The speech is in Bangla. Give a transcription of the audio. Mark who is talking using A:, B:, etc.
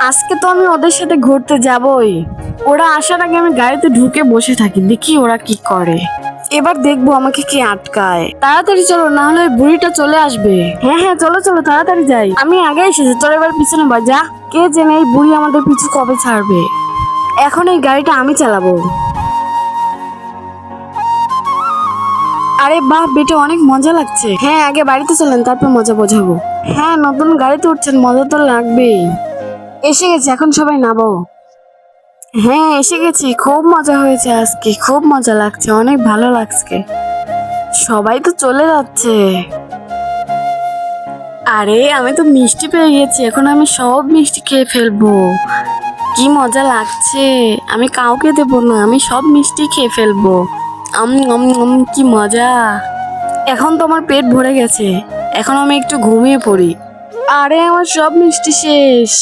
A: আজকে তো আমি ওদের সাথে ঘুরতে যাবই। ওরা আসার আগে আমি গাড়িতে ঢুকে বসে থাকি, দেখি ওরা কি করে। এবার দেখব আমাকে কে আটকায়। তাড়াতাড়ি চলো, না হলে বুড়িটা চলে আসবে। হ্যাঁ হ্যাঁ চলো চলো, তাড়াতাড়ি যাই। আমি আগে এসেছি, তোর এবার পিছনে বাজা কে জেনে এই বুড়ি আমাদের পিছু কবে ছাড়বে। এখন এই গাড়িটা আমি চালাবো। আরে বাহ, বেটে, অনেক মজা লাগছে। হ্যাঁ আগে বাড়িতে চলেন, তারপর মজা বোঝাবো। হ্যাঁ নতুন গাড়িতে উঠছেন, মজা তো লাগবেই। এসে গেছি, এখন সবাই নাবো হ্যাঁ এসে গেছি, খুব মজা হয়েছে আজকে, খুব মজা লাগছে, অনেক ভালো লাগছে। সবাই তো চলে যাচ্ছে। আরে, আমি তো মিষ্টি পেয়ে গেছি, এখন আমি সব মিষ্টি খেয়ে ফেলব। কি মজা লাগছে, আমি কাউকে দেবো না, আমি সব মিষ্টি খেয়ে ফেলব। আম, কি মজা। এখন তো আমার পেট ভরে গেছে, এখন আমি একটু ঘুমিয়ে পড়ি। আরে, আমার সব মিষ্টি শেষ।